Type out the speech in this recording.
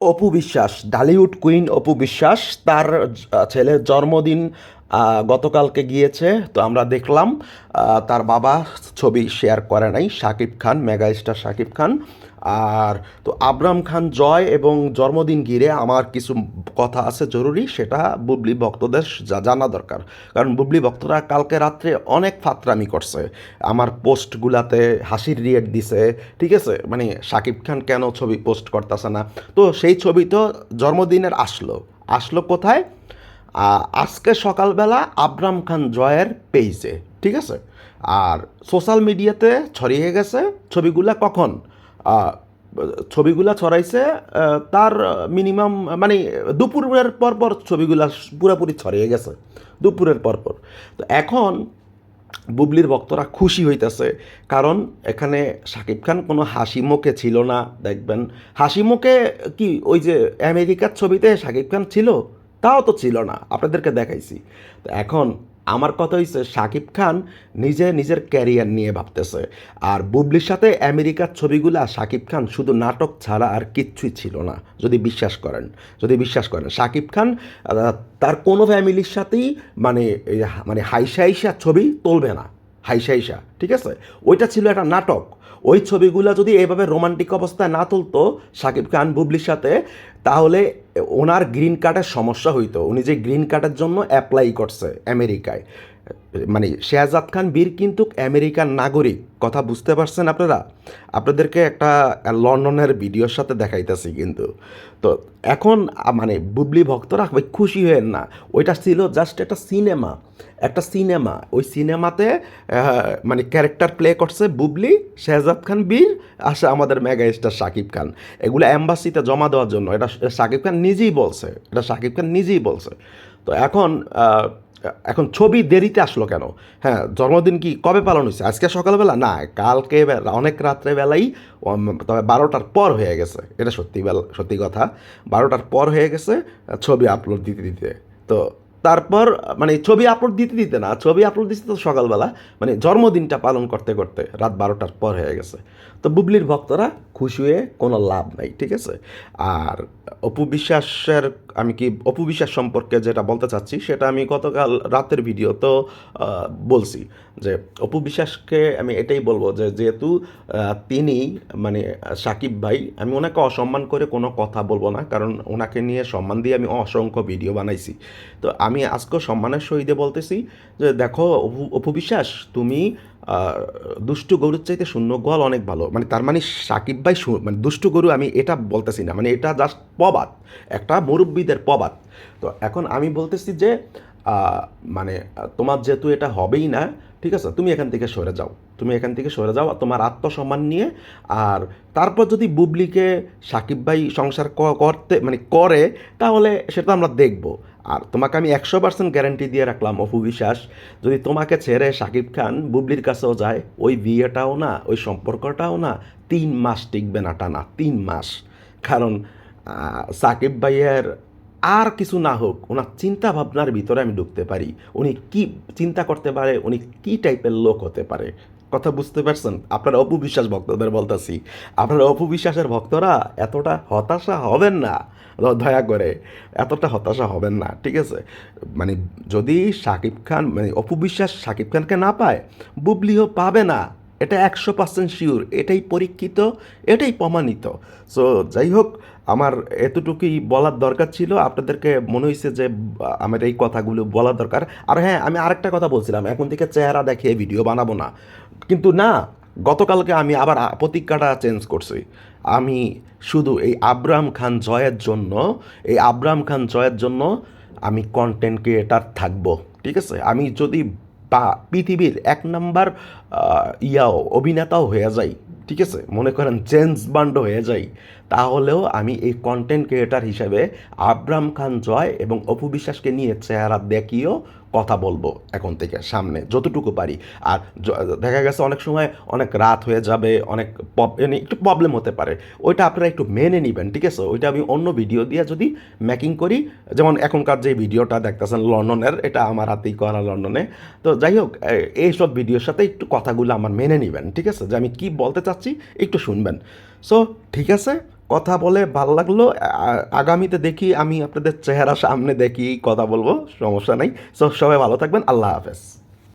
Apu Biswas Dhallywood queen Apu Biswas তার ছেলের জন্মদিন গতকালকে গিয়েছে, তো আমরা দেখলাম তার বাবা ছবি শেয়ার করে নাই, শাকিব খান মেগা স্টার শাকিব খান। আর তো আবরাম খান জয় এবং জন্মদিন ঘিরে আমার কিছু কথা আছে জরুরি, সেটা বুবলি ভক্তদের জানা দরকার। কারণ বুবলি ভক্তরা কালকে রাত্রে অনেক ফাতরামি করছে। আমার পোস্টগুলাতে হাসির রিয়েট দিছে, ঠিক আছে? মানে শাকিব খান কেন ছবি পোস্ট করতেছে না? তো সেই ছবি তো জন্মদিনের আসলো। আসলো কোথায়? আজকে সকালবেলা আবরাম খান জয়ের পেজে, ঠিক আছে? আর সোশ্যাল মিডিয়াতে ছড়িয়ে গেছে ছবিগুলা কখন? ছবিগুলা ছড়াইছে তার মিনিমাম মানে দুপুরের পর পর ছবিগুলা পুরোপুরি ছড়িয়ে গেছে, দুপুরের পর পর তো এখন বুবলির ভক্তরা খুশি হইতেছে, কারণ এখানে শাকিব খান কোনো হাসি মুখে ছিল না, দেখবেন। হাসি মুখে কি ওই যে আমেরিকার ছবিতে শাকিব খান ছিল? তাও তো ছিল না, আপনাদেরকে দেখাইছি। তো এখন আমার কথা হয়েছে শাকিব খান নিজে নিজের ক্যারিয়ার নিয়ে ভাবতেছে। আর বুবলির সাথে আমেরিকার ছবিগুলা শাকিব খান শুধু নাটক ছাড়া আর কিচ্ছুই ছিল না, যদি বিশ্বাস করেন। যদি বিশ্বাস করেন শাকিব খান তার কোনো ফ্যামিলির সাথেই মানে মানে হাইসা হাইসা ছবি তুলবে না। হাইসা হাইসা, ঠিক আছে? ওইটা ছিল একটা নাটক। ওই ছবিগুলো যদি এভাবে রোমান্টিক অবস্থায় না তুলতো, সাকিব খান, বুবলির সাথে, তাহলে ওনার গ্রিন কার্ডের সমস্যা হইতো। উনি যে গ্রিন কার্ডের জন্য অ্যাপ্লাই করছে আমেরিকায়। মানে শেহজাদ খান বীর কিন্তু আমেরিকার নাগরিক। কথা বুঝতে পারছেন আপনারা? আপনাদেরকে একটা লন্ডনের ভিডিওর সাথে দেখাইতেছি কিন্তু। তো এখন মানে বুবলি ভক্তরা ভাই খুশি হয়েন না। ওইটা ছিল জাস্ট একটা সিনেমা। একটা সিনেমা। ওই সিনেমাতে মানে ক্যারেক্টার প্লে করছে বুবলি, শেহজাদ খান বীর আসে আমাদের মেগা স্টার শাকিব খান। এগুলো অ্যাম্বাসিতে জমা দেওয়ার জন্য। এটা শাকিব খান নিজেই বলছে। এটা শাকিব খান নিজেই বলছে। তো এখন এখন ছবি দেরিতে আসলো কেন? হ্যাঁ জন্মদিন কি কবে পালন হয়েছে? আজকে সকালবেলা? না, কালকে অনেক রাত্রে বেলাই তবে বারোটার পর হয়ে গেছে। এটা সত্যি বেলা সত্যি কথা। বারোটার পর হয়ে গেছে, ছবি আপলোড দিতে দিতে। তো তারপর মানে ছবি আপলোড দিতে দিতে না, ছবি আপলোড দিতে তো সকালবেলা মানে জন্মদিনটা পালন করতে করতে রাত বারোটার পর হয়ে গেছে। তো বুবলির ভক্তরা খুশি হয়ে কোনো লাভ নাই, ঠিক আছে? আর অপু বিশ্বাসের, আমি কি অপু বিশ্বাস সম্পর্কে যেটা বলতে চাচ্ছি, সেটা আমি গতকাল রাতের ভিডিও তো বলছি যে অপু বিশ্বাসকে আমি এটাই বলব যে যেহেতু তিনি মানে সাকিব ভাই, আমি ওনাকে অসম্মান করে কোনো কথা বলব না, কারণ ওনাকে নিয়ে সম্মান দিয়ে আমি অসংখ্য ভিডিও বানাইছি। তো আমি আজকে সম্মানের সহিতে বলতেছি যে দেখো, অপু অপু বিশ্বাস, তুমি দুষ্টু গরুর চাইতে শূন্য গোয়াল অনেক ভালো। মানে তার মানে সাকিব ভাই মানে দুষ্টু গরু আমি এটা বলতেছি না। মানে এটা জাস্ট পবাদ একটা মুরব্বীদের প্রবাদ। তো এখন আমি বলতেছি যে মানে তোমার যেহেতু এটা হবেই না, ঠিক আছে, তুমি এখান থেকে সরে যাও। তুমি এখান থেকে সরে যাও, তোমার আত্মসম্মান নিয়ে, আর তারপর যদি বুবলিকে সাকিব ভাই সংসার করতে মানে করে, তাহলে সেটা আমরা দেখব। আর তোমাকে আমি একশো পার্সেন্ট গ্যারান্টি দিয়ে রাখলাম, অপু বিশ্বাস। যদি তোমাকে ছেড়ে সাকিব খান বুবলির কাছেও যায়, ওই বিয়েটাও না, ওই সম্পর্কটাও না, তিন মাস টিকবে না টানা, তিন মাস। কারণ সাকিব ভাইয়ের আর কিছু না হোক, ওনার চিন্তা ভাবনার ভিতরে আমি ঢুকতে পারি। উনি কি চিন্তা করতে পারে, উনি কি টাইপের লোক হতে পারে? কথা বুঝতে পারছেন? আপনারা অপু বিশ্বাস ভক্তদের বলতেছি। আপনারা অপু বিশ্বাসের ভক্তরা এতটা হতাশা হবেন না। দয়া করে, এতটা হতাশা হবেন না, ঠিক আছে? মানে যদি শাকিব খান মানে অপু বিশ্বাস শাকিব খানকে না পায়, বুবলিও পাবে না। এটা একশো পার্সেন্ট শিওর এটাই পরীক্ষিত, এটাই প্রমাণিত। সো যাই হোক, আমার এতটুকুই বলার দরকার ছিল। আপনাদেরকে মনে হয়েছে যে, আমার এই কথাগুলো বলা দরকার। আর হ্যাঁ আমি আরেকটা কথা বলছিলাম। এখন থেকে চেহারা দেখে ভিডিও বানাবো না। কিন্তু না, গতকালকে আমি আবার প্রতিজ্ঞাটা চেঞ্জ করছি। আমি শুধু এই আব্রাম খান জয়ের জন্য, এই আব্রাম খান জয়ের জন্য আমি কন্টেন্ট ক্রিয়েটার থাকব, ঠিক আছে? আমি যদি বা, পৃথিবীর এক নাম্বার ইয়াও, অভিনেতাও হয়ে যাই, ঠিক আছে? মনে করেন চেঞ্জ বান্ড হয়ে যাই তাহলেও আমি এই কন্টেন্ট ক্রিয়েটার হিসেবে আব্রাম খান জয় এবং অপু বিশ্বাসকে নিয়ে চেহারা দেখিয়েও কথা বলব এখন থেকে সামনে, যতটুকু পারি। আর দেখা গেছে অনেক সময় অনেক রাত হয়ে যাবে, অনেক মানে একটু প্রবলেম হতে পারে। ওইটা আপনারা একটু মেনে নেবেন, ঠিক আছে? ওইটা আমি অন্য ভিডিও দিয়ে যদি মেকিং করি, যেমন এখনকার যে ভিডিওটা দেখতেছেন লন্ডনের, এটা আমার হাতেই করা লন্ডনে। তো যাই হোক এইসব ভিডিওর সাথে একটু কথাগুলো আমার মেনে নেবেন, ঠিক আছে? যে আমি কি বলতে চাচ্ছি, একটু শুনবেন। সো ঠিক আছে, কথা বলে ভালো লাগল। আগামীতে দেখি, আমি আপনাদের চেহারা সামনে দেখি, কথা বলব, সমস্যা নেই। সো সবাই ভালো থাকবেন, আল্লাহ হাফেজ।